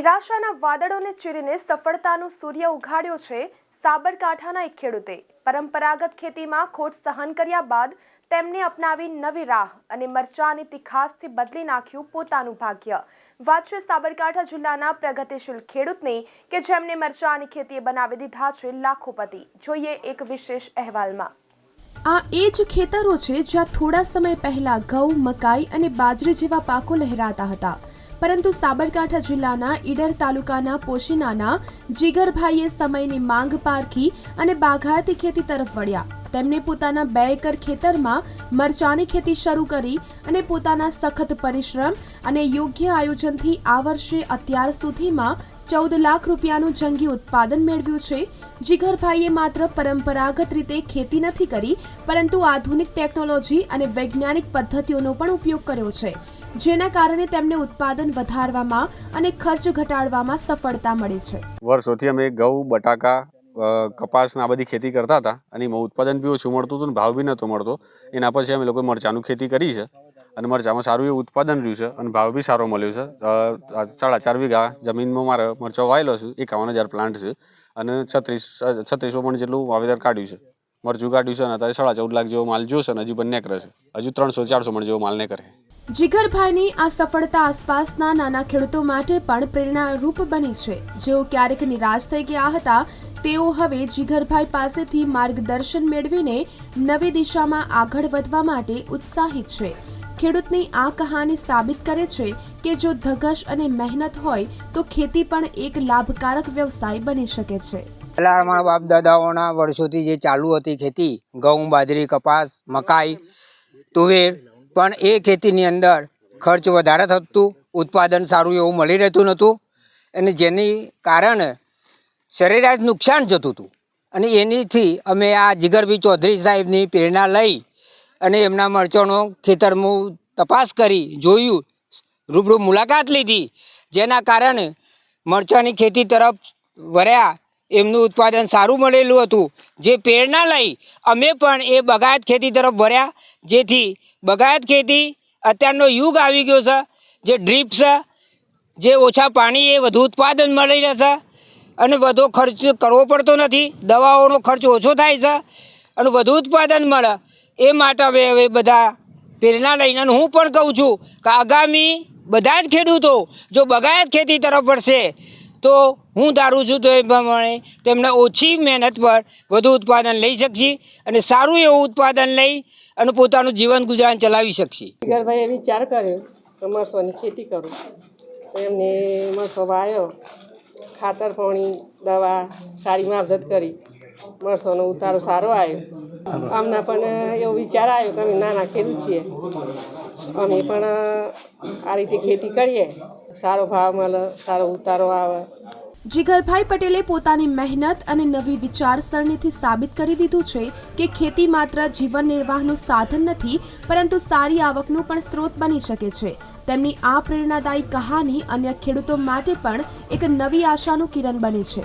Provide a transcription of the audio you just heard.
નિરાશાના વાદળોને ચીરીને સફળતાનો સૂર્ય ઉઘાડ્યો છે સાબરકાંઠાના એક ખેડૂતે. પરંપરાગત ખેતીમાં ખોટ સહન કર્યા બાદ તેમને અપનાવી નવી રાહ અને મરચાની તીખાસથી બદલી નાખ્યું પોતાનું ભાગ્ય. વાત સાબરકાંઠા જિલ્લાના પ્રગતિશીલ ખેડૂતની કે જેમને મરચાની ખેતીએ બનાવી દીધા છે લાખોપતિ જોઈએ એક વિશેષ અહેવાલમાં. આ એ જ ખેતરો છે જ્યાં થોડા સમય પહેલા ઘઉં, મકાઈ અને બાજરી જેવા પાકો લહેરાતા હતા. પરંતુ સાબરકાંઠા જિલ્લાના ઈડર તાલુકાના પોશીનાના જીગરભાઈએ સમયની માંગ પારખી અને બાગાયતી ખેતી તરફ વળ્યા. તેમણે પોતાના બે એકર ખેતરમાં મરચાની ખેતી શરૂ કરી અને પોતાના સખત પરિશ્રમ અને યોગ્ય આયોજનથી આ વર્ષે અત્યાર સુધીમાં ચૌદ લાખ રૂપિયાનું જંગી ઉત્પાદન મેળવ્યું છે. જીગરભાઈએ માત્ર પરંપરાગત રીતે ખેતી નથી કરી, પરંતુ આધુનિક ટેકનોલોજી અને વૈજ્ઞાનિક પદ્ધતિઓનો પણ ઉપયોગ કર્યો છે, જેના કારણે તેમને ઉત્પાદન વધારવામાં અને ખર્ચ ઘટાડવામાં સફળતા મળી છે. વર્ષોથી અમે ઘઉં બટાકા કપાસના બધી ખેતી કરતા હતા અને એમાં ઉત્પાદન બી ઓછું મળતું હતું ને ભાવ બી નહોતો મળતો. એના પછી અમે લોકો મરચાંનું ખેતી કરી છે. અને મરચાંમાં સારું એવું ઉત્પાદન રહ્યું છે અને ભાવ બી સારો મળ્યો છે. સાડા ચાર વીઘા જમીનમાં મારે મરચો વાયેલો છે, એકાવન હજાર પ્લાન્ટ છે અને છત્રીસ છત્રીસો પણ જેટલું વાવેતર કાઢ્યું છે. મરચું કાઢ્યું છે અને અત્યારે સાડા ચૌદ લાખ જેવો માલ જોશે અને હજી બંને કરે છે. હજુ ત્રણસો, ચારસો મણ જેવો માલ નેકરે જીગરભાઈની આ સફળતા આસપાસના નાના ખેડૂતો માટે પણ પ્રેરણારૂપ બની છે. જેઓ ક્યારેક નિરાશ થઈ ગયા હતા, તેઓ હવે જીગરભાઈ પાસેથી માર્ગદર્શન મેળવીને નવી દિશામાં આગળ વધવા માટે ઉત્સાહિત છે. ખેડૂતની આ કહાની સાબિત કરે છે કે જો ધગશ અને મહેનત હોય, તો ખેતી પણ એક લાભકારક વ્યવસાય બની શકે છે. પહેલા અમારા બાપ દાદાઓના વર્ષોથી જે ચાલુ હતી ખેતી, ઘઉં, બાજરી, કપાસ, મકાઈ, તુવેર, પણ એ ખેતીની અંદર ખર્ચ વધારે થતું, ઉત્પાદન સારું એવું મળી રહેતું નહોતું અને જેની કારણે સરેરાશ નુકસાન જતું હતું. અને એનીથી અમે આ જીગરભી ચૌધરી સાહેબની પ્રેરણા લઈ અને એમના મરચાંનો ખેતરમાં તપાસ કરી, જોયું, રૂબરૂ મુલાકાત લીધી. જેના કારણે મરચાંની ખેતી તરફ વળ્યા. એમનું ઉત્પાદન સારું મળેલું હતું. જે પ્રેરણા લઈ, અમે પણ એ બગાયત ખેતી તરફ વળ્યા. જેથી બગાયત ખેતી અત્યારનો યુગ આવી ગયો છે. જે ડ્રીપ છે, જે ઓછા પાણી એ વધુ ઉત્પાદન મળી રહેશે અને વધુ ખર્ચ કરવો પડતો નથી. દવાઓનો ખર્ચ ઓછો થાય છે. અને વધુ ઉત્પાદન મળે. એ માટે હવે હવે બધા પ્રેરણા લઈને અને હું પણ કહું છું કે આગામી બધા જ ખેડૂતો જો બગાયત ખેતી તરફ પડશે તો હું ધારું છું તો એ પ્રમાણે તેમને ઓછી મહેનત પર વધુ ઉત્પાદન લઈ શકશે અને સારું એવું ઉત્પાદન લઈ અને પોતાનું જીવન ગુજરાન ચલાવી શકશે. ભાઈએ વિચાર કર્યો કે મરસોની ખેતી કરું. એમને મરસો વાયો, ખાતર પાણી દવા સારી માવજત કરી. મરસોનો ઉતારો સારો આવ્યો. અમને પણ એવો વિચાર આવ્યો કે અમે નાના ખેડૂત છીએ. અમે પણ આ રીતે ખેતી કરીએ. સારો ભાવ મળે, સારો ઉતારો આવે. જીગરભાઈ પટેલે પોતાની મહેનત અને નવી વિચારસરણીથી સાબિત કરી દીધું છે કે ખેતી માત્ર જીવન નિર્વાહનું સાધન નથી, પરંતુ સારી આવકનું પણ સ્ત્રોત બની શકે છે. તેમની આ પ્રેરણાદાયી કહાની અન્ય ખેડૂતો માટે પણ એક નવી આશાનું કિરણ બની છે.